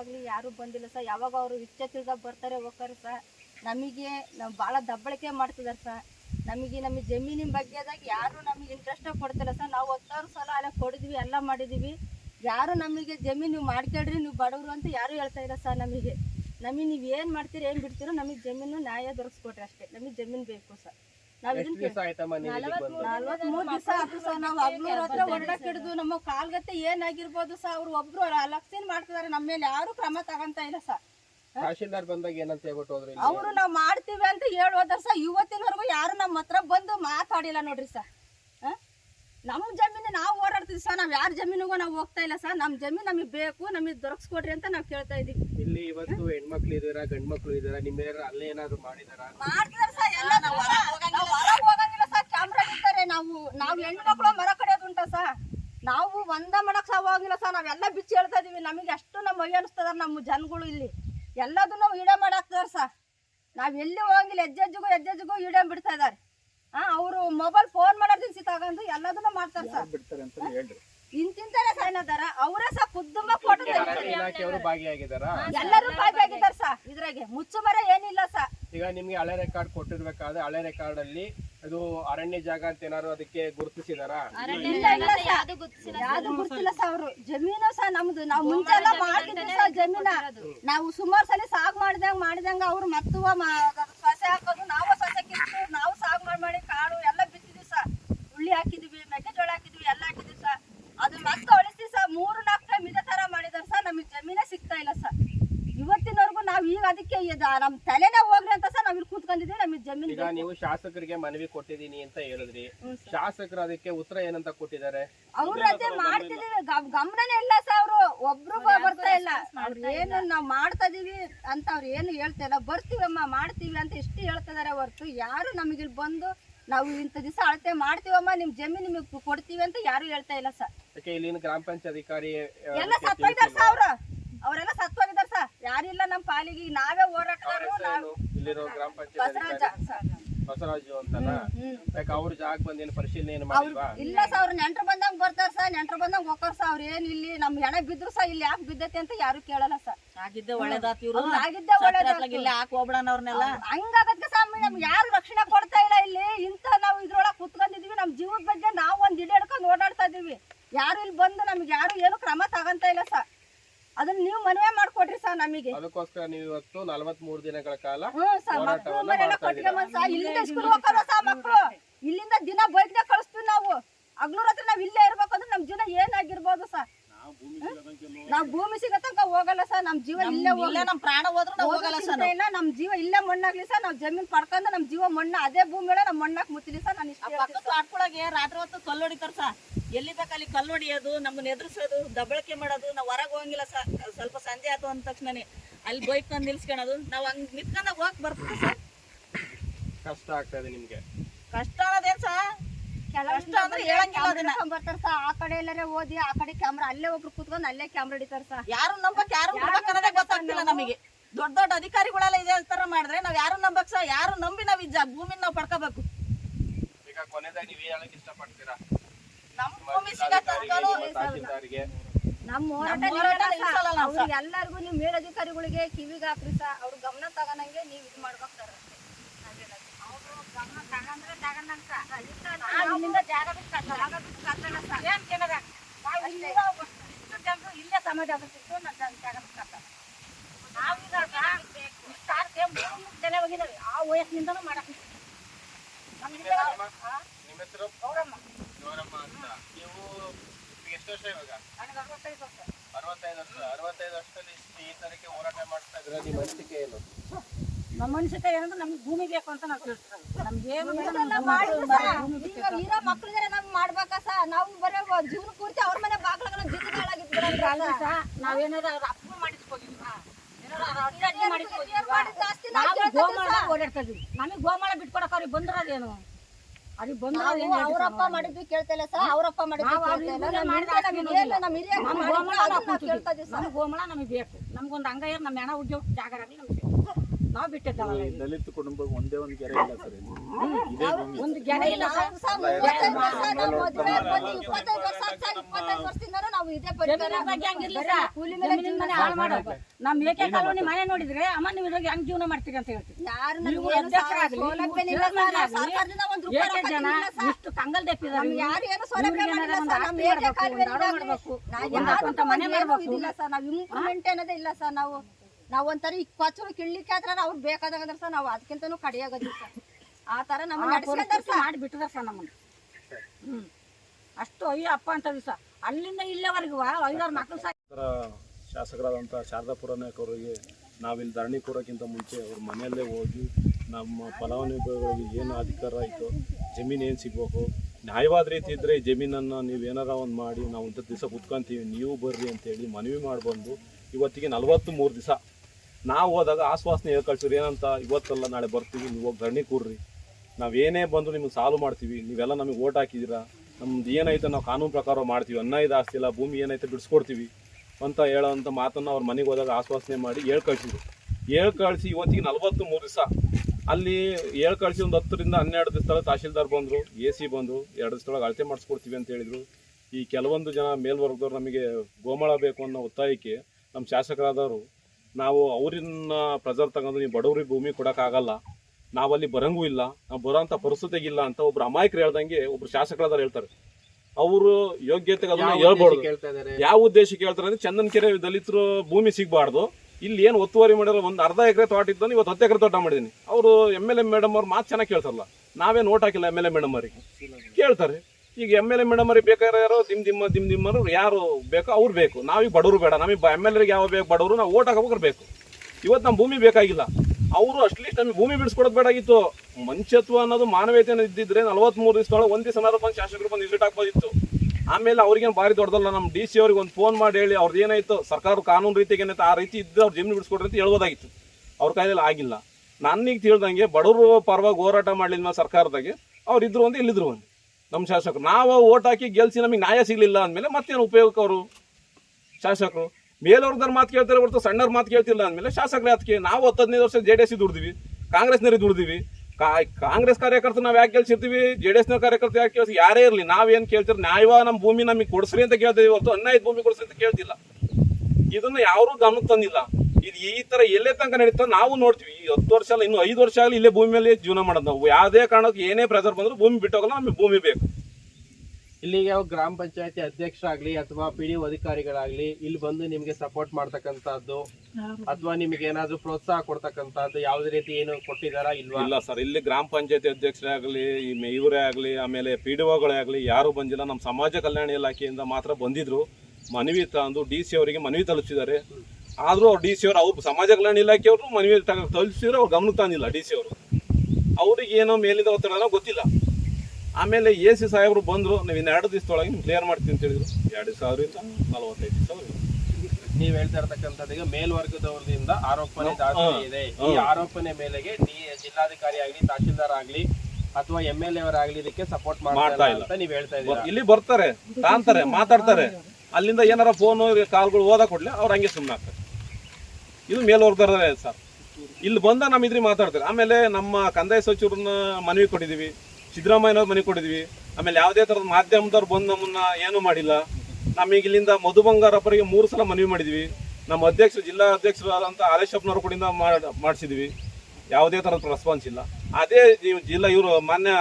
ಅಧಿಕಾರಿಗಳಾಗ್ಲಿ ಯಾರು ಬಂದಿಲ್ಲ ಸರ್. ಯಾವಾಗ ಅವರು ಇಚ್ಛೆ ತಿಳ್ದ ಬರ್ತಾರೆ, ಹೋಗ್ತಾರೆ ಸರ್. ನಮಗೆ ನಾವು ಭಾಳ ದಬ್ಬಳಿಕೆ ಮಾಡ್ತಿದ್ದಾರೆ ಸರ್. ನಮಗೆ ನಮ್ಮ ಜಮೀನಿನ ಬಗ್ಗೆದಾಗ ಯಾರು ನಮಗೆ ಇಂಟ್ರೆಸ್ಟ್ ಕೊಡ್ತಿಲ್ಲ ಸರ್. ನಾವು ಹತ್ತಾರು ಸಲ ಅಲ್ಲೇ ಕೊಡಿದ್ವಿ, ಎಲ್ಲ ಮಾಡಿದ್ದೀವಿ ಯಾರು ನಮಗೆ ಜಮೀನು ನೀವು ಮಾಡ್ಕೊಳ್ರಿ, ನೀವು ಬಡವರು ಅಂತ ಯಾರು ಹೇಳ್ತಾ ಇಲ್ಲ ಸರ್ ನಮಗೆ. ನಮಗೆ ನೀವು ಏನು ಮಾಡ್ತೀರಿ, ಏನು ಬಿಡ್ತೀರೋ ನಮಗೆ ಜಮೀನು ನ್ಯಾಯ ದೊರಕಿಸ್ಕೊಟ್ರಿ ಅಷ್ಟೇ. ನಮಗೆ ಜಮೀನು ಬೇಕು ಸರ್. ನಲ್ವತ್ಮೂರು ದಿವಸ ಆಯ್ತು ಸರ್ ನಾವು ಹಗ್ಲೂರ್ ಹತ್ರ ಹೊರಡಕ್ ಹಿಡಿದು ನಮ್ಮ ಕಾಲ್ಗತ್ತೆ ಏನಾಗಿರ್ಬೋದು ಸರ್ ಅವ್ರು ಒಬ್ರು ಲಕ್ಷಣ ಮಾಡ್ತಿದಾರೆ ನಮ್ಮ ಮೇಲೆ ಯಾರು ಕ್ರಮ ತಗೊಂತ ಇಲ್ಲ ಸರ್. ತಹಶೀಲ್ದಾರ್ ಬಂದಾಗ ಏನಂತ ಹೇಳ್ಬಿಟ್ಟು ಹೋದ್ರು ಇಲ್ಲಿ? ಅವರು ನಾವು ಮಾಡ್ತೀವಿ ಅಂತ ಹೇಳಿ ಹೋದಾರ ಸರ್ ಇವತ್ತಿನವರೆಗೂ ಯಾರು ನಮ್ಮ ಹತ್ರ ಬಂದು ಮಾತಾಡಿಲ್ಲ ನೋಡ್ರಿ ಸರ್. ನಮ್ಮ ಜಮೀನು ನಾವು ಓಡಾಡ್ತೀವಿ ಸರ್ ನಾವು ಯಾರ ಜಮೀನಿಗೂ ನಾವು ಹೋಗ್ತಾ ಇಲ್ಲ ಸರ್. ನಮ್ಮ ಜಮೀನು ನಮಗೆ ಬೇಕು ನಮಗೆ ದೊರಕಿಸ್ಕೊಡ್ರಿ ಅಂತ ನಾವು ಕೇಳ್ತಾ ಇದೀವಿ. ಇಲ್ಲಿ ಇವತ್ತು ಹೆಣ್ಮಕ್ಳು ಇದಾರ ಗಂಡ್ ಮಕ್ಳು ಇದಾರ ನಿಮ್ಮ ಅಲ್ಲೇ ಏನಾದ್ರು ಮಾಡಿದಾರ? ಮಾಡ್ತಿದಾರೆ ಸರ್ ಎಲ್ಲ ನಾವು ಹೊರಗೆ ಹೋಗಂಗಿಲ್ಲ ಸರ್ ಕ್ಯಾಮ್ರಾ ಇರ್ತಾರೆ ನಾವು ಹೆಣ್ಣು ಮಕ್ಕಳು ಮರ ಕಡಿಯೋದು ಉಂಟ ಸರ್ ನಾವು ಒಂದ ಮಾಡಕ್ ಸಹ ಹೋಗಿಲ್ಲ ಸರ್ ನಾವೆಲ್ಲ ಬಿಚ್ಚಿ ಹೇಳ್ತಾ ಇದೀವಿ. ನಮಗೆ ಅಷ್ಟು ನಮ್ಮ ಮೈ ಅನಿಸ್ತದ ನಮ್ಮ ಜನಗಳು ಇಲ್ಲಿ. ಎಲ್ಲದನ್ನು ಈಡೇ ಮಾಡಾಕ್ತಾರ ಸರ್ ನಾವು ಎಲ್ಲಿ ಹೋಗಂಗಿಲ್ಲ ಹೆಜ್ಜೆಜ್ಜಿಗೂ ಹೆಜ್ಜೆಜ್ಜಿಗೂ ಈಡೇ ಬಿಡ್ತಾ ಇದಾರೆ ಹಾ ಅವರು ಮೊಬೈಲ್ ಫೋನ್ ಮಾಡೋದಿನ ಸಿ ತಗೊಂಡು ಎಲ್ಲದನ್ನು ಮಾಡ್ತಾರೆ ಸರ್ ಬಿಡ್ತಾರೆ ಅಂತ ಹೇಳ್ರಿ. ಇಂತಿಂತಾರೆ ಸಣ್ಣದಾರ ಏನದಾರ ಅವರೇ ಸಹ ಕುದ್ದುಂಬ ಫೋಟೋ ಎಲ್ಲರೂ ಭಾಗಿಯಾಗಿದ್ದಾರೆ ಸರ್ ಇದ್ರಾಗೆ ಮುಚ್ಚು ಬರ ಏನಿಲ್ಲ ಸರ್ ಈಗ ನಿಮ್ಗೆ ಹಳೆ ರೆಕಾರ್ಡ್ ಕೊಟ್ಟಿರ್ಬೇಕಾದ್ರೆ ಹಳೆ ರೆಕಾರ್ಡ್ ಅಲ್ಲಿ ಅದು ಅರಣ್ಯ ಜಾಗ ಅಂತ ಏನಾದ್ರು ಅದಕ್ಕೆ ಗುರುತಿಸಿದಾರ? ಯಾವ್ದು ಗುರುತಿಲ್ಲ ಸರ್ ಅವರು. ಜಮೀನು ಸಹ ನಮ್ದು. ನಾವು ಮುಂಚೆ ಎಲ್ಲ ಮಾಡ್ತಿದ್ವಿ ಸರ್ ಜಮೀನ. ನಾವು ಸುಮಾರು ಸಲ ಸಾಗ್ ಮಾಡಿದಂಗ ಮಾಡಿದಂಗ ಅವ್ರು ಮತ್ತುವ ಸೊಸೆ ಹಾಕೋದು ನಾವು ಸಸ್ಯ ಕಿತ್ತು ನಾವು ಸಾಗ್ ಮಾಡಿ ಮಾಡಿ ಕಾಳು ಎಲ್ಲ ಬಿತ್ತಿದ್ವಿ ಸರ್ ಉಳ್ಳಿ ಹಾಕಿದ್ವಿ ಮೆಕ್ಕೆಜೋಳ ಹಾಕಿದ್ವಿ ಎಲ್ಲ ಹಾಕಿದ್ವಿ ಸರ್ ಅದು ಮತ್ತೆ ಅಳಿಸಿ ಸರ್ ಮೂರು ನಾಲ್ಕು ಟೈಮ್ ಇದೇ ತರ ಮಾಡಿದಾರೆ ಸರ್ ನಮಗೆ ಜಮೀನೇ ಸಿಗ್ತಾ ಇಲ್ಲ ಸರ್ ಇವತ್ತಿನವರೆಗೂ ನಾವು ಈಗ ಅದಕ್ಕೆ ಇದ- ನಮ್ ತಲೆನೇ ಹೋಗ್ರಿ ಅಂತ ಸರ್ ನಾವ್ ಇಲ್ಲಿ ಕೂತ್ಕೊಂಡಿದ್ವಿ ನಮಗೆ ಜಮೀನು ಈಗ ನೀವು ಶಾಸಕರಿಗೆ ಮನವಿ ಕೊಟ್ಟಿದೀನಿ ಅಂತ ಹೇಳಿದ್ರಿ. ಶಾಸಕರು ಅದಕ್ಕೆ ಉತ್ತರ ಏನಂತ ಕೊಟ್ಟಿದ್ದಾರೆ? ಅವ್ರ ಅದೇ ಮಾಡ್ತಿದೀವಿ ಗಮ್- ಗಮನನೇ ಇಲ್ಲ ಸರ್ ಅವರು. ಒಬ್ರು ಬರ್ತಾ ಇಲ್ಲ. ಅವ್ರು ಏನು ನಾವ್ ಮಾಡ್ತಾ ಇದೀವಿ ಅಂತ ಅವ್ರು ಏನು ಹೇಳ್ತಾ ಇಲ್ಲ. ಬರ್ತೀವಮ್ಮ ಮಾಡ್ತೀವಿ ಅಂತ ಎಷ್ಟು ಹೇಳ್ತಿದಾರೆ ಹೊರ್ತು ಯಾರು ನಮಗೆ ಇಲ್ಲಿ ಬಂದು ನಾವು ಇಂಥ ದಿವಸ ಅಳತೆ ಮಾಡ್ತೀವಮ್ಮ ನಿಮ್ ಜಮೀನು ನಿಮಗೆ ಕೊಡ್ತೀವಿ ಅಂತ ಯಾರು ಹೇಳ್ತಾ ಇಲ್ಲ ಸರ್. ಯಾಕೆ ಇಲ್ಲಿನ ಗ್ರಾಮ ಪಂಚಾಯತ್ ಅಧಿಕಾರಿ ಎಲ್ಲ ಸತ್ತೋಗಿದಾರ ಸರ್ ಅವ್ರು. ಅವರೆಲ್ಲ ಸತ್ತೋಗಿದಾರ ಸರ್. ಯಾರಿಲ್ಲ ನಮ್ಮ ಪಾಲಿಗೆ. ನಾವೇ ಹೋರಾಟಗಾರರು ನಾವು ಇಲ್ಲಿರೋ ಗ್ರಾಮ ಪಂಚಾಯತ್ ಬಸವರಾಜ ಸರ್. ಬಸವರಾಜು ಅಂತನಾ? ಹ್ಮ್ ಯಾಕೆ ಅವ್ರ ಜಾಗ ಬಂದೇನು ಪರಿಶೀಲನೆ ಏನು ಅವ್ರು ಮಾಡಿಲ್ವಾ? ಇಲ್ಲ ಸರ್ ಅವ್ರು ನೆಂಟ್ರು ಬಂದಂಗ ಬರ್ತಾರ ಸರ್. ನೆಂಟ್ರು ಬಂದಂಗ ಹೋಗ್ತಾರ ಸರ್. ಅವ್ರ ಏನ್ ಇಲ್ಲಿ ನಮ್ ಹೆಣ ಬಿದ್ರು ಸರ್ ಇಲ್ಲಿ ಯಾಕೆ ಬಿದ್ದೈತೆ ಅಂತ ಯಾರು ಕೇಳಲ್ಲ ಸರ್. ಆಗಿದ್ದೆ ಒಳ್ಳೇದಾತ್ ಇವ್ರು. ಅವ್ರು ಆಗಿದ್ದೇ ಒಳ್ಳೇದಾತು. ಯಾಕೆ ಹೋಗ್ಬಿಡಣ ಅವ್ರನ್ನೆಲ್ಲ ಹಂಗಾಗದ್ಕೆ ಸ್ವಾಮಿ ನಮ್ಗೆ ಯಾರು ರಕ್ಷಣೆ ಕೊಡ್ತಾ ಇಲ್ಲ ಇಲ್ಲಿ. ಇಂತ ನಾವು ಇದ್ರೊಳಗೆ ಕುತ್ಕೊಂಡಿದೀವಿ. ನಮ್ ಜೀವದ ಬಗ್ಗೆ ನಾವು ಒಂದ್ ಇಡ ಹಿಡ್ಕೊಂಡು ಓಡಾಡ್ತಾ ಇದೀವಿ. ಯಾರು ಇಲ್ಲಿ ಬಂದು ನಮ್ಗೆ ಯಾರು ಏನು ಕ್ರಮ ತಗಂತ ಇಲ್ಲ ಸರ್. ಅದನ್ನ ನೀವು ಮನವಿ ಮಾಡ್ಕೊಡ್ರಿ ಸರ್ ನಮಗೆ. ಅದಕ್ಕೋಸ್ಕರ ನೀವು ಇವತ್ತು ನಲವತ್ತ್ ಮೂರು ದಿನಗಳ ಕಾಲ ಹ್ಮ್ ಸರ್? ಕೊಟ್ಕೊಂಡ್ ಸರ್ ಇಲ್ಲಿಂದ ಸ್ಕೂಲ್ ಹೋಗ್ತಾರ ಸರ್ ಮಕ್ಳು? ಇಲ್ಲಿಂದ ದಿನ ಬೈಕ್ನ ಕಳಿಸ್ತೀವಿ ನಾವು. ಹಗ್ಲೂರ್ ಹತ್ರ ನಾವ್ ಇಲ್ಲೇ ಇರ್ಬೇಕು ಅಂದ್ರೆ ನಮ್ ಜೀವನ ಏನಾಗಿರ್ಬೋದು ಸರ್? ನಾವ್ ಭೂಮಿ ಸಿಗತಂಕ ಹೋಗಲ್ಲ ಸರ್ ನಮ್ ಜೀವ ಇಲ್ಲೇ ಇಲ್ಲೇ ಹೋಗಲ್ಲ ನಮ್ ಪ್ರಾಣ ಹೋದ್ರು ನಾವು ಹೋಗಲ್ಲ ಸರ್ ಇಲ್ಲ ನಮ್ ಜೀವ ಇಲ್ಲೇ ಮಣ್ಣಾಗ್ಲಿ ಸರ್ ನಾವ್ ಜಮೀನ್ ಪಡ್ಕೊಂಡ್ ನಮ್ ಜೀವ ಮಣ್ಣು ಅದೇ ಭೂಮಿ ಒಳಗೆ ನಮ್ ಮಣ್ಣಾಕ್ ಮುಚ್ಚಲಿ ಸರ್ ನಾನು ಇಷ್ಟ ಆಡ್ಕೊಳಗೆ ರಾತ್ರಿ ಹೊತ್ತು ಕಲ್ಲು ಹೊಡಿತಾರ ಸರ್. ಎಲ್ಲಿ ಬೇಕಲ್ಲಿ ಕಲ್ಲು ಹೊಡಿಯೋದು ನಮ್ಮನ್ನ ಎದುರಿಸೋದು ದಬಳಿಕೆ ಮಾಡೋದು ನಾವು ಹೊರಗೆ ಹೋಗಂಗಿಲ್ಲ ಸರ್. ಸ್ವಲ್ಪ ಸಂಜೆ ಆಯ್ತು ಅಂದ ತಕ್ಷಣನೇ ಅಲ್ಲಿ ಬೈಕ್ ತಂದು ನಿಲ್ಸ್ಕೊಳೋದು ನಾವು ಹಂಗ್ ನಿತ್ಕೊಂಡಾಗ ಹೋಗಕ್ ಬರ್ತದೆ ಸರ್. ಕಷ್ಟ ಆಗ್ತದೆ ಇದೆ ನಿಮ್ಗೆ. ಕಷ್ಟ ಅನ್ನೋದೇನ್ ಸಾ ಕಷ್ಟ ಅಂದ್ರೆ ಹೇಳಂಗಿಲ್ಲ ಅದನ್ನ. ಬರ್ತಾರ ಸರ್ ಆ ಕಡೆ ಎಲ್ಲಾರೆ ಓದಿ ಆ ಕಡೆ ಕ್ಯಾಮ್ರಾ ಅಲ್ಲೇ ಒಬ್ರು ಕುತ್ಕೊಂಡು ಅಲ್ಲೇ ಕ್ಯಾಮ್ರಾ ಹಿಡಿತಾರ ಸರ್ ಯಾರು ನಂಬಕ್ ಯಾರು ನಂಬಕ್ ಅನ್ನೋದೇ ಗೊತ್ತಾಗ್ತಿಲ್ಲ ನಮಗೆ. ದೊಡ್ಡ ದೊಡ್ಡ ಅಧಿಕಾರಿಗಳೆಲ್ಲ ಇದೇ ತರ ಮಾಡಿದ್ರೆ ನಾವ್ ಯಾರು ನಂಬಕ್ ಸಾ? ಯಾರು ನಂಬಿ ನಾವ್ ಇದ್ದ ಭೂಮಿ ಭೂಮಿನ ನಾವು ಪಡ್ಕೋಬೇಕು. ಈಗ ಕೊನೆದಾಗಿ ನೀವು ಹೇಳಕ್ ಇಷ್ಟಪಡ್ತೀರಾ? ನಮ್ ನಿಮ್ಮ ಭೂಮಿ ಹೋರಾಟ ಸರ್. ಎಲ್ಲರಿಗೂ ನೀವು ಮೇಲಧಿಕಾರಿಗಳಿಗೆ ಕಿವಿಗೆ ಹಾಕ್ರಿ ಸರ್ ಅವ್ರ ಗಮನ ತಗೋನಂಗೆ ನೀವು ಇದು ಮಾಡ್ಬೇಕು ಸರ್ ಇಲ್ಲೇ ಸಮಾಜ ಆಗ್ಬಿಟ್ಟಿತ್ತು, ನಾನು ಜಾಗ ಮೂರು ಜನ ಹೋಗಿದಾವೆ ಆ ವಯಸ್ಸಿನಿಂದನೂ ಮಾಡಕ್ ಗೌರಮ್ಮ ಗೌರಮ್ಮ ಅಂತ ನೀವು ಎಷ್ಟು ವರ್ಷ ಇವಾಗ ಅರವತ್ತೈದು ವರ್ಷ ಅರವತ್ತೈದು ವರ್ಷದಲ್ಲಿ ಈ ತರಕ್ಕೆ ಹೋರಾಟ ಮಾಡ್ತಾ ಇದ್ರೆ ನಿಮ್ಮ ಅನಿಸಿಕೆ ಏನು? ನಮ್ಮ ಅನಿಸಿಕೆ ಏನಂದ್ರೆ ನಮ್ಗೆ ಭೂಮಿ ಬೇಕು ಅಂತ ನಾವು ತಿಳ್ಸ್ತೀವಿ ನಮ್ಗೆ ಏನು ಮಾಡ್ಬೇಕಾ ಸರ್? ನಾವು ಬರೋ ಜೀವನ ಪೂರ್ತಿ ಅವ್ರ ಮನೆ ಬಾಗ್ಲಗಳ ಓಡಾಡ್ತಾ ಇದ್ವಿ ನಮಗೆ ಗೋಮಾಳ ಬಿಟ್ಕೊಡಕ್ ಅವ್ರಿಗೆ ಬಂದ್ರದೇನು ಅವ್ರಿಗೆ ಬಂದ್ರ ನಾವು ಅವರಪ್ಪ ಮಾಡಿದ್ವಿ ಸರ್. ಅವರಪ್ಪ ಮಾಡಿದ್ವಿ ಗೋಮಾಳ ನಮ್ಗೆ ನಮಗೆ ಬೇಕು ನಮ್ಗೊಂದು ಅಂಗೈಯರ್ ನಮ್ಮ ಹೆಣ ಉದ್ಯೋಗ ಜಾಗ ನಮಗೆ ನಾವು ಬಿಟ್ಟಿದ್ದಾವಲ್ಲ ಈ ದಲಿತ ಕುಟುಂಬ ಒಂದೇ ಒಂದು ಗೆರೆ ಇಲ್ಲ ಸರ್ ಇಲ್ಲಿ ಇದೇ ಭೂಮಿ. ಒಂದು ಗೆರೆ ಇಲ್ಲ ಸರ್. ಬಗ್ಗೆ ಹಂಗಿರ್ಲಿ ಸರ್. ಕೂಲಿ ಮೇಲೆ ಮನೆ ಹಾಳು ಮಾಡೋದು ನಮ್ಮ ಏಕೆ ಕಾಲೋನಿ ಮನೆ ನೋಡಿದ್ರೆ ಅಮ್ಮ ನೀವು ಇದ್ರಾಗ ಹೆಂಗ್ ಜೀವನ ಮಾಡ್ತೀರಿ ಅಂತ ಹೇಳ್ತೀವಿ. ಯಾರು ನೀವು ಅಧ್ಯಕ್ಷರಾಗ್ಲಿ, ನೀವು ಇಲ್ಲ ಆಗ್ಲಿ, ಏಕೆ ಜನ ಇಷ್ಟು ಕಂಗಲ್ ದೆಪ್ಪಿದ್ದಾರೆ? ಇವ್ರಿಗೆ ಏನಾರ ಒಂದು ನಮ್ಗೆ ಆಸ್ತಿ ಏಕೆ ಮಾಡ್ಬೇಕು, ಕಾಲುವೆ ಒಂದು ಇಲ್ಲ ಮಾಡ್ಬೇಕು, ಒಂದು ಯಾರು ಮನೆ ಮಾಡ್ಬೇಕು. ಇದಿಲ್ಲ ಸರ್. ನಾವು ಇಂಪ್ರೂವ್ಮೆಂಟ್ ಅನ್ನೋದೇ ಇಲ್ಲ ಸರ್. ನಾವು ನಾವು ಒಂಥರ ಇಪ್ಪತ್ತು ಕಿಳ್ಲಿಕ್ಕೆ ಆದ್ರೆ ಅವ್ರು ಬೇಕಾದಾಗ ಸರ್ ನಾವು ಅದಕ್ಕಿಂತನೂ ಕಡಿಯಾಗದಿಲ್ಲ ಸರ್. ಆ ತರ ನಮ್ಮ ನಡೆಸ್ಕೊಂಡಾರ ಸರ್. ಮಾಡಿ ಬಿಟ್ಟದ ಸರ್ ನಮ್ಮನ್ನ. ಹ್ಮ್. ಅಷ್ಟು ಅಯ್ಯ ಅಪ್ಪ ಅಂತ ದಿವಸ ಅಲ್ಲಿಂದ ಇಲ್ಲೇವರೆಗೂ ಐದಾರು ಮಕ್ಕಳು ಸರ್ ಶಾಸಕರಾದಂಥ ಶಾರದಾ ಪುರಾಣಿಕ್ ಅವರಿಗೆ ನಾವಿಲ್ಲಿ ಧರಣಿ ಕೊಡೋಕ್ಕಿಂತ ಮುಂಚೆ ಅವ್ರ ಮನೆಯಲ್ಲೇ ಹೋಗಿ ನಮ್ಮ ಫಲಾನುಭವಿಗಳಿಗೆ ಏನು ಅಧಿಕಾರ ಆಯಿತು ಜಮೀನು ಏನು ಸಿಗಬೇಕು ನ್ಯಾಯವಾದ ರೀತಿ ಇದ್ದರೆ ಈ ಜಮೀನನ್ನು ನೀವು ಏನಾರ ಒಂದು ಮಾಡಿ ನಾವು ಇಂಥ ದಿವಸ ಕುತ್ಕೊಂತೀವಿ ನೀವು ಬರ್ರಿ ಅಂತೇಳಿ ಮನವಿ ಮಾಡ್ಬಂದು ಇವತ್ತಿಗೆ ನಲವತ್ತು ಮೂರು ದಿವಸ ನಾವು ಹೋದಾಗ ಆಶ್ವಾಸನೆ ಹೇಳಿ ಕಳ್ಸಿರಿ ಏನಂತ, ಇವತ್ತಲ್ಲ, ನಾಳೆ ಬರ್ತೀವಿ, ನೀವು ಹೋಗಿ ಧರಣಿ ಕೂರ್ರಿ. ನಾವೇನೇ ಬಂದು ನಿಮ್ಗೆ ಸಾಲು ಮಾಡ್ತೀವಿ, ನೀವೆಲ್ಲ ನಮಗೆ ಓಟ್ ಹಾಕಿದ್ದೀರಾ ನಮ್ದು ಏನೈತೆ ನಾವು ಕಾನೂನು ಪ್ರಕಾರ ಮಾಡ್ತೀವಿ ಅನ್ನ ಇದು ಆಸ್ತಿ ಇಲ್ಲ, ಭೂಮಿ ಏನೈತೆ ಬಿಡಿಸ್ಕೊಡ್ತೀವಿ, ಅಂತ ಹೇಳೋವಂಥ ಮಾತನ್ನು ಅವ್ರ ಮನೆಗೆ ಹೋದಾಗ ಆಶ್ವಾಸನೆ ಮಾಡಿ ಹೇಳಿ ಕಳ್ಸಿದ್ರು ಹೇಳಿ ಕಳಿಸಿ ಇವತ್ತಿಗೆ ನಲವತ್ತು ಮೂರು ದಿವಸ, ಅಲ್ಲಿ ಹೇಳಿ ಕಳಿಸಿ ಒಂದು ಹತ್ತರಿಂದ ಹನ್ನೆರಡು ದಿವಸದೊಳಗೆ ತಹಶೀಲ್ದಾರ್ ಬಂದರು, ಎ ಸಿ ಬಂದರು, ಎರಡು ದಿವಸದೊಳಗೆ ಅಳತೆ ಮಾಡಿಸ್ಕೊಡ್ತೀವಿ ಅಂತ ಹೇಳಿದರು. ಈ ಕೆಲವೊಂದು ಜನ ಮೇಲ್ವರ್ಗದವ್ರು ನಮಗೆ ಗೋಮಾಳ ಬೇಕು ಅನ್ನೋ ಒತ್ತಾಯಕ್ಕೆ ನಮ್ಮ ಶಾಸಕರಾದವರು ನಾವು ಅವ್ರನ್ನ ಪ್ರೆಸರ್ ತಗೊಂಡು ನೀವು ಬಡವ್ರಿಗೆ ಭೂಮಿ ಕೊಡೋಕ್ಕಾಗಲ್ಲ ನಾವಲ್ಲಿ ಬರಂಗೂ ಇಲ್ಲ ನಾವು ಬರೋಂಥ ಪರಿಸ್ಥಿತಿಗಿಲ್ಲ ಅಂತ ಒಬ್ರು ಅಮಾಯಕರು ಹೇಳ್ದಂಗೆ ಒಬ್ರು ಶಾಸಕರಾದ್ರೆ ಹೇಳ್ತಾರೆ. ಅವರು ಯೋಗ್ಯತೆಗೆ ಅದನ್ನ ಹೇಳ್ಬಾರ್ದು. ಯಾವ ಉದ್ದೇಶಕ್ಕೆ ಹೇಳ್ತಾರೆ ಅಂದ್ರೆ ಚಂದನಕೆರೆ ದಲಿತರು ಭೂಮಿ ಸಿಗಬಾರ್ದು. ಇಲ್ಲಿ ಏನು ಒತ್ತುವರಿ ಮಾಡಿರೋ ಒಂದು ಅರ್ಧ ಎಕರೆ ತೋಟ ಇದ್ದಾನೆ ಇವತ್ತು ಹತ್ತು ಎಕರೆ ತೋಟ ಮಾಡಿದ್ದೀನಿ. ಅವರು ಎಂ ಎಲ್ ಎ ಮೇಡಮ್ ಅವ್ರು ಮಾತು ಚೆನ್ನಾಗಿ ಕೇಳ್ತಾರಲ್ಲ ನಾವೇನು ಓಟ್ ಹಾಕಿಲ್ಲ ಎಂ ಎಲ್ ಎ ಮೇಡಮ್ ಅವರಿಗೆ. ಕೇಳ್ತಾರೆ. ಈಗ ಎಂ ಎಲ್ ಎ ಮೇಡಮ್ ಅವ್ರಿಗೆ ಬೇಕಾದ್ರೆ ಯಾರೋ ದಿಮ್ ದಿಮ್ಮ, ದಿಮ್ ದಿಮ್ಮರು ಯಾರು ಬೇಕೋ ಅವ್ರು ಬೇಕು. ನಾವೀಗ ಬಡವರು ಬೇಡ. ನಮಗೆ ಎಂ ಎಲ್ ಎಗೆ ಯಾವ ಬೇಕು, ಬಡವರು, ನಾವು ಓಟ್ ಹಾಕೋಕ್ರೆ ಬೇಕು. ಇವತ್ತು ನಮ್ಮ ಭೂಮಿ ಬೇಕಾಗಿಲ್ಲ. ಅವರು ಅಟ್ಲೀಸ್ಟ್ ನಮಗೆ ಭೂಮಿ ಬಿಡಿಸ್ಕೊಡೋದು ಬೇಡಾಗಿತ್ತು ಮಂಚತ್ವ ಅನ್ನೋದು ಮಾನವೀಯತೆ ಇದ್ದಿದ್ರೆ ನಲವತ್ಮೂರು ದಿವಸದೊಳಗೆ ಒಂದು ದಿವಸ ಬಂದು ಶಾಸಕರು ಬಂದು ವಿಸಿಟ್ ಹಾಕ್ಬೋದಿತ್ತು ಆಮೇಲೆ ಅವ್ರಿಗೇನು ಭಾರಿ ದೊಡ್ಡದಲ್ಲ ನಮ್ಮ ಡಿ ಸಿ ಅವ್ರಿಗೆ ಒಂದು ಫೋನ್ ಮಾಡಿ ಹೇಳಿ ಅವ್ರದ್ದು ಏನಾಯ್ತು ಸರ್ಕಾರ ಕಾನೂನು ರೀತಿಗೆ ಏನೈತೆ ಆ ರೀತಿ ಇದ್ದು ಅವ್ರು ಜಮೀನು ಬಿಡಿಸ್ಕೊಡ್ರಿ ಅಂತ ಹೇಳ್ಬೋದಾಗಿತ್ತು. ಅವ್ರ ಕೈಯಲ್ಲಿ ಆಗಿಲ್ಲ. ನನಗೆ ತಿಳಿದಂಗೆ ಬಡವರು ಪರವಾಗಿ ಹೋರಾಟ ಮಾಡಲಿಲ್ಲ ಸರ್ಕಾರದಾಗೆ. ಅವ್ರು ಇದ್ರು ಒಂದು, ಇಲ್ಲಿದ್ರು ಒಂದು. ನಮ್ಮ ಶಾಸಕರು. ನಾವು ಓಟ್ ಹಾಕಿ ಗೆಲ್ಸಿ ನಮಗೆ ನ್ಯಾಯ ಸಿಗಲಿಲ್ಲ ಅಂದಮೇಲೆ ಮತ್ತೇನು ಉಪಯೋಗಕ್ಕೆ ಅವರು? ಶಾಸಕರು. ಮೇಲವ್ರದ್ರ ಮಾತು ಕೇಳ್ತಾರೆ ಹೊರತು ಸಣ್ಣವ್ರ ಮಾತು ಕೇಳ್ತಿಲ್ಲ ಅಂದಮೇಲೆ ಶಾಸಕರೇ ಅದಕ್ಕೆ ನಾವು ಹತ್ತು ಹದಿನೈದು ವರ್ಷ ಜೆ ಡಿ ಎಸ್ ದುಡ್ದಿವಿ, ಕಾಂಗ್ರೆಸ್ನವ್ರಿಗೆ ದುಡ್ದಿವಿ. ಕಾಂಗ್ರೆಸ್ ಕಾರ್ಯಕರ್ತರು ನಾವು ಯಾಕೆ ಕೇಳ್ಸಿರ್ತೀವಿ ಜೆ ಡಿ ಎಸ್ನ ಕಾರ್ಯಕರ್ತರು ಯಾಕೆ ಕೇಳಿಸಿ? ಯಾರೇ ಇರಲಿ ನಾವೇನು ಕೇಳ್ತೀರಿ ನ್ಯಾಯವ ನಮ್ಮ ಭೂಮಿ ನಮಗೆ ಕೊಡಿಸ್ರಿ ಅಂತ ಕೇಳ್ತೀವಿ ಹೊರತು ಅನ್ನ ಭೂಮಿ ಕೊಡಿಸ್ರಿ ಅಂತ ಕೇಳ್ತಿಲ್ಲ. ಇದನ್ನು ಯಾರು ಗಮನಕ್ಕೆ ತಂದಿಲ್ಲ. ಇದು ಈ ತರ ಎಲ್ಲೇ ತನಕ ನಡೀತೋ ನಾವು ನೋಡ್ತೀವಿ. ಈ ಹತ್ತು ವರ್ಷ ಅಲ್ಲ ಇನ್ನು ಐದು ವರ್ಷ ಆಗಲಿ ಇಲ್ಲೇ ಭೂಮಿ ಮೇಲೆ ಜೀವನ ಮಾಡೋದು ನಾವು. ಯಾವುದೇ ಕಾರಣಕ್ಕೆ ಏನೇ ಪ್ರೆಸರ್ ಬಂದರೂ ಭೂಮಿ ಬಿಟ್ಟೋಗಲ್ಲ ನಮಗೆ ಭೂಮಿ ಬೇಕು. ಇಲ್ಲಿಗೆ ಯಾವ ಗ್ರಾಮ ಪಂಚಾಯತಿ ಅಧ್ಯಕ್ಷರಾಗ್ಲಿ ಅಥವಾ ಪಿ ಡಿ ಅಧಿಕಾರಿಗಳಾಗ್ಲಿ ಇಲ್ಲಿ ಬಂದು ನಿಮ್ಗೆ ಸಪೋರ್ಟ್ ಮಾಡ್ತಕ್ಕಂಥದ್ದು ಅಥವಾ ನಿಮ್ಗೆ ಏನಾದ್ರು ಪ್ರೋತ್ಸಾಹ ಕೊಡ್ತಕ್ಕಂಥದ್ದು ಯಾವುದೇ ರೀತಿ ಏನು ಕೊಟ್ಟಿದಾರಾ ಇಲ್ವಾ? ಇಲ್ಲ ಸರ್ ಇಲ್ಲಿ ಗ್ರಾಮ ಪಂಚಾಯತಿ ಅಧ್ಯಕ್ಷರೇ ಆಗಲಿ ಈ ಮೆ- ಇವರೇ ಆಗಲಿ ಆಮೇಲೆ ಪಿ ಡಿ ಒಗಳೇ ಆಗಲಿ ಯಾರು ಬಂದಿಲ್ಲ. ನಮ್ಮ ಸಮಾಜ ಕಲ್ಯಾಣ ಇಲಾಖೆಯಿಂದ ಮಾತ್ರ ಬಂದಿದ್ರು. ಮನವಿ ತಂದು ಡಿ ಸಿ ಅವರಿಗೆ ಮನವಿ ತಲುಪಿಸಿದ್ದಾರೆ. ಆದರೂ ಅವ್ರು ಡಿ ಸಿ ಅವರು ಅವ್ರು ಸಮಾಜ ಕಲ್ಯಾಣ ಇಲಾಖೆಯವರು ಮನವಿ ತಲುಪಿಸಿದ್ರು ಅವ್ರು ಗಮನ ತಂದಿಲ್ಲ ಡಿ ಸಿ ಅವರು. ಅವ್ರಿಗೆ ಏನೋ ಮೇಲಿಂದ ಒತ್ತಡ ಗೊತ್ತಿಲ್ಲ. ಆಮೇಲೆ ಎ ಸಿ ಸಾಹೇಬರು ಬಂದರು ನೀವು ಇನ್ನು ಎರಡು ದಿವಸದೊಳಗೆ ನೀವು ಕ್ಲಿಯರ್ ಮಾಡ್ತೀನಿ ಅಂತ ಹೇಳಿದ್ರು. ಎರಡು ಸಾವಿರದಿಂದ ನಲವತ್ತೈದು ಸಾವಿರ ನೀವ್ ಹೇಳ್ತಾ ಇರ್ತಕ್ಕಂಥದ್ದು ಈಗ ಮೇಲ್ವರ್ಗದವರಿಂದ ಆರೋಪನೆ ಜಾಸ್ತಿ ಇದೆ. ಈ ಆರೋಪನೆ ಮೇಲೆಗೆ ಜಿಲ್ಲಾಧಿಕಾರಿ ಆಗ್ಲಿ ತಹಶೀಲ್ದಾರ್ ಆಗ್ಲಿ ಅಥವಾ ಎಂ ಎಲ್ ಎ ಅವರಾಗ್ಲಿ ಇದಕ್ಕೆ ಸಪೋರ್ಟ್ ಮಾಡ್ತಾ ಇಲ್ಲ ನೀವ್ ಹೇಳ್ತಾ ಇದ್ದೀರಾ? ಇಲ್ಲಿ ಬರ್ತಾರೆ ತಾಂತಾರೆ ಮಾತಾಡ್ತಾರೆ. ಅಲ್ಲಿಂದ ಏನಾರ ಫೋನ್ ಕಾಲ್ಗಳು ಹೋದ ಕೊಡ್ಲಿ ಅವ್ರು ಹಂಗೆ ಸುಮ್ಮನೆ ಆಗ್ತಾರೆ. ಇದು ಮೇಲ್ವರ್ಗದವರೇ ಸರ್. ಇಲ್ಲಿ ಬಂದ ನಮ್ಮ ಇದ್ರಿ ಮಾತಾಡ್ತಾರೆ. ಆಮೇಲೆ ನಮ್ಮ ಕಂದಾಯ ಸಚಿವರನ್ನ ಮನವಿ ಕೊಟ್ಟಿದ್ದೀವಿ. ಸಿದ್ದರಾಮಯ್ಯನವ್ರ ಮನವಿ ಕೊಟ್ಟಿದ್ದೀವಿ. ಆಮೇಲೆ ಯಾವುದೇ ಥರದ ಮಾಧ್ಯಮದವ್ರು ಬಂದು ನಮ್ಮನ್ನ ಏನೂ ಮಾಡಿಲ್ಲ. ನಮಗೆ ಇಲ್ಲಿಂದ ಮಧು ಬಂಗಾರಪ್ಪರಿಗೆ ಮೂರು ಸಲ ಮನವಿ ಮಾಡಿದ್ವಿ ನಮ್ಮ ಅಧ್ಯಕ್ಷರು ಜಿಲ್ಲಾ ಅಧ್ಯಕ್ಷರು ಹಾಲೇಶಪ್ಪನವ್ರ ಕೂಡಿಂದ ಮಾಡಿಸಿದ್ವಿ ಯಾವುದೇ ಥರದ ರೆಸ್ಪಾನ್ಸ್ ಇಲ್ಲ. ಅದೇ ಜಿಲ್ಲಾ ಇವರು ಮಾನ್ಯ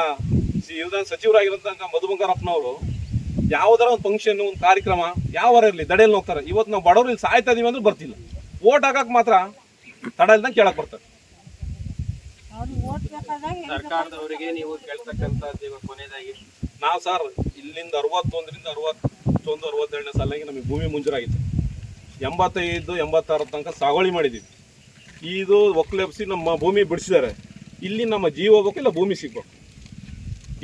ವಿಧಾನ ಸಚಿವರಾಗಿರೋಂಥ ಮಧು ಬಂಗಾರಪ್ಪನವರು ಯಾವ್ದಾರ ಒಂದು ಫಂಕ್ಷನ್ ಒಂದು ಕಾರ್ಯಕ್ರಮ ಯಾವ ಇರಲಿ ದಡೆಯಲ್ಲಿ ಹೋಗ್ತಾರೆ ಇವತ್ತು ನಾವು ಬಡವರು ಇಲ್ಲಿ ಸಾಯ್ತಾ ಇದೀವಿ ಅಂದ್ರೆ ಬರ್ತಿಲ್ಲ. ಓಟ್ ಹಾಕಕ್ ಮಾತ್ರ ತಡ ಇಲ್ದಂಗೆ ಕೇಳಕ್ ಬರ್ತಾರೆ ಸರ್ಕಾರದವರಿಗೆ ನೀವು ಕೇಳ್ತಕ್ಕಂಥದ್ದು ಕೊನೆಯದಾಗಿ ನಾವು ಸರ್ ಇಲ್ಲಿಂದ ಅರವತ್ತೊಂದರಿಂದ ಅರವತ್ತೊಂದು ಅರವತ್ತೆರಡನೇ ಸಾಲಾಗಿ ನಮಗೆ ಭೂಮಿ ಮಂಜೂರಾಗಿತ್ತು. ಎಂಬತ್ತೈದು ಎಂಬತ್ತಾರ ತನಕ ಸಾಗುವಳಿ ಮಾಡಿದ್ದೀವಿ ಇದು ಒಕ್ಕಲೆಬ್ಸಿ ನಮ್ಮ ಭೂಮಿ ಬಿಡಿಸಿದ್ದಾರೆ. ಇಲ್ಲಿ ನಮ್ಮ ಜೀವ ಹೋಗ್ಬೇಕು ಇಲ್ಲ ಭೂಮಿ ಸಿಗ್ಬೇಕು.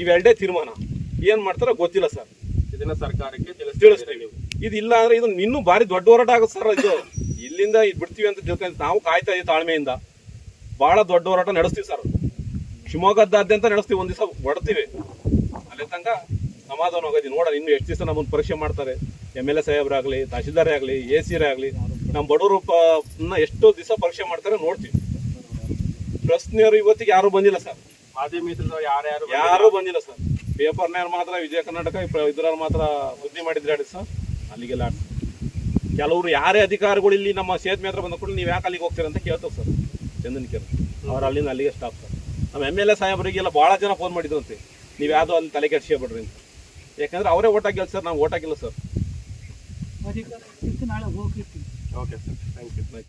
ಇವೆರಡೇ ತೀರ್ಮಾನ. ಏನು ಮಾಡ್ತಾರೋ ಗೊತ್ತಿಲ್ಲ ಸರ್. ಇದನ್ನ ಸರ್ಕಾರಕ್ಕೆ ತಿಳಿಸ್ತೀವಿ. ನೀವು. ಇದು ಇಲ್ಲ ಅಂದ್ರೆ ಇದು ಇನ್ನೂ ಭಾರಿ ದೊಡ್ಡ ಹೋರಾಟ ಆಗುತ್ತೆ ಸರ್ ಇದು. ಇಲ್ಲಿಂದ ಇದು ಬಿಡ್ತೀವಿ ಅಂತ ತಿಳ್ಕೊಂಡು ನಾವು ಕಾಯ್ತಾ ಇದ್ದೀವಿ ತಾಳ್ಮೆಯಿಂದ. ಬಹಳ ದೊಡ್ಡ ಹೋರಾಟ ನಡೆಸ್ತೀವಿ ಸರ್. ಶಿವಮೊಗ್ಗದಾದ್ಯಂತ ನಡೆಸ್ತೀವಿ ಒಂದು ದಿವಸ ಹೊಡ್ತೀವಿ. ಅಲ್ಲಿ ತನಕ ಸಮಾಧಾನ ಹೋಗೋದಿ. ನೋಡೋಣ ಇನ್ನು ಎಷ್ಟು ದಿವಸ ನಮ್ಮನ್ನು ಪರೀಕ್ಷೆ ಮಾಡ್ತಾರೆ. ಎಂ ಎಲ್ ಎ ಸಾಹೇಬ್ರಾಗಲಿ ತಹಶೀಲ್ದಾರೇ ಆಗಲಿ ಎ ಸಿರೇ ಆಗಲಿ ನಮ್ಮ ಬಡವರು ಎಷ್ಟು ದಿವಸ ಪರೀಕ್ಷೆ ಮಾಡ್ತಾರೆ ನೋಡ್ತೀವಿ. ಪ್ರಶ್ನೆಯವರು ಇವತ್ತಿಗೆ ಯಾರು ಬಂದಿಲ್ಲ ಸರ್. ಮಾಧ್ಯಮ ಮಿತ್ರರು ಯಾರ್ಯಾರು ಯಾರು ಬಂದಿಲ್ಲ ಸರ್. ಪೇಪರ್ನ್ಯಾಗ ಮಾತ್ರ ವಿಜಯ ಕರ್ನಾಟಕ ಇದ್ರಲ್ಲಿ ಮಾತ್ರ ಬುದ್ಧಿ ಮಾಡಿದ್ರೆ ಸರ್. ಅಲ್ಲಿಗೆಲ್ಲ. ಕೆಲವರು ಯಾರೇ ಅಧಿಕಾರಿಗಳು ಇಲ್ಲಿ ನಮ್ಮ ಸೇತುವೆ ಹತ್ರ ಬಂದ ಕೂಡ ನೀವು ಯಾಕೆ ಅಲ್ಲಿಗೆ ಹೋಗ್ತೀರ ಅಂತ ಕೇಳ್ತಾರೆ ಸರ್ ಚಂದನ್ ಕೇರ್ ಅವ್ರು ಅಲ್ಲಿಂದ ಅಲ್ಲಿಗೆ ಸ್ಟಾಪ್ ಸರ್. ನಮ್ಮ ಎಂ ಎಲ್ ಎ ಸಾಹೇಬರಿಗೆಲ್ಲ ಭಾಳ ಜನ ಫೋನ್ ಮಾಡಿದ್ರಂತೆ. ನೀವು ಯಾವುದೋ ಅಲ್ಲಿ ತಲೆ ಕೆಡ್ಸ್ಕೊಬೇಡ್ರಿ ಅಂತ. ಯಾಕಂದ್ರೆ ಅವರೇ ಓಟ್ ಹಾಕಿಲ್ಲ ಸರ್ ನಾವು ಓಟ್ ಹಾಕಿಲ್ಲ sir. Okay sir thank you